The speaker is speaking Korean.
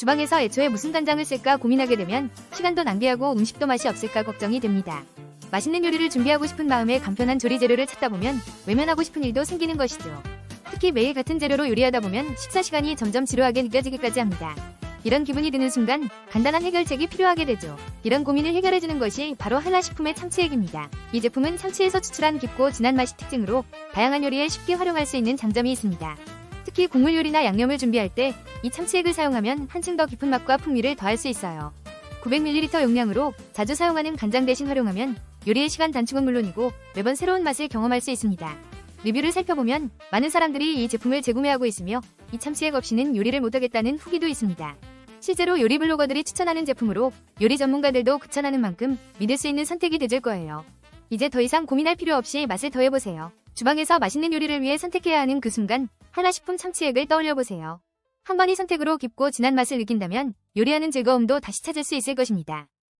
주방에서 애초에 무슨 간장을 쓸까 고민하게 되면 시간도 낭비하고 음식도 맛이 없을까 걱정이 됩니다. 맛있는 요리를 준비하고 싶은 마음에 간편한 조리 재료를 찾다 보면 외면하고 싶은 일도 생기는 것이죠. 특히 매일 같은 재료로 요리하다 보면 식사 시간이 점점 지루하게 느껴지기까지 합니다. 이런 기분이 드는 순간 간단한 해결책이 필요하게 되죠. 이런 고민을 해결해주는 것이 바로 한라식품의 참치액입니다. 이 제품은 참치에서 추출한 깊고 진한 맛이 특징으로 다양한 요리에 쉽게 활용할 수 있는 장점이 있습니다. 특히 국물 요리나 양념을 준비할 때 이 참치액을 사용하면 한층 더 깊은 맛과 풍미를 더할 수 있어요. 900ml 용량으로 자주 사용하는 간장 대신 활용하면 요리의 시간 단축은 물론이고 매번 새로운 맛을 경험할 수 있습니다. 리뷰를 살펴보면 많은 사람들이 이 제품을 재구매하고 있으며 이 참치액 없이는 요리를 못하겠다는 후기도 있습니다. 실제로 요리 블로거들이 추천하는 제품으로 요리 전문가들도 극찬하는 만큼 믿을 수 있는 선택이 되질 거예요. 이제 더 이상 고민할 필요 없이 맛을 더해보세요. 주방에서 맛있는 요리를 위해 선택해야 하는 그 순간 하나식품 참치액을 떠올려보세요. 한 번의 선택으로 깊고 진한 맛을 느낀다면 요리하는 즐거움도 다시 찾을 수 있을 것입니다.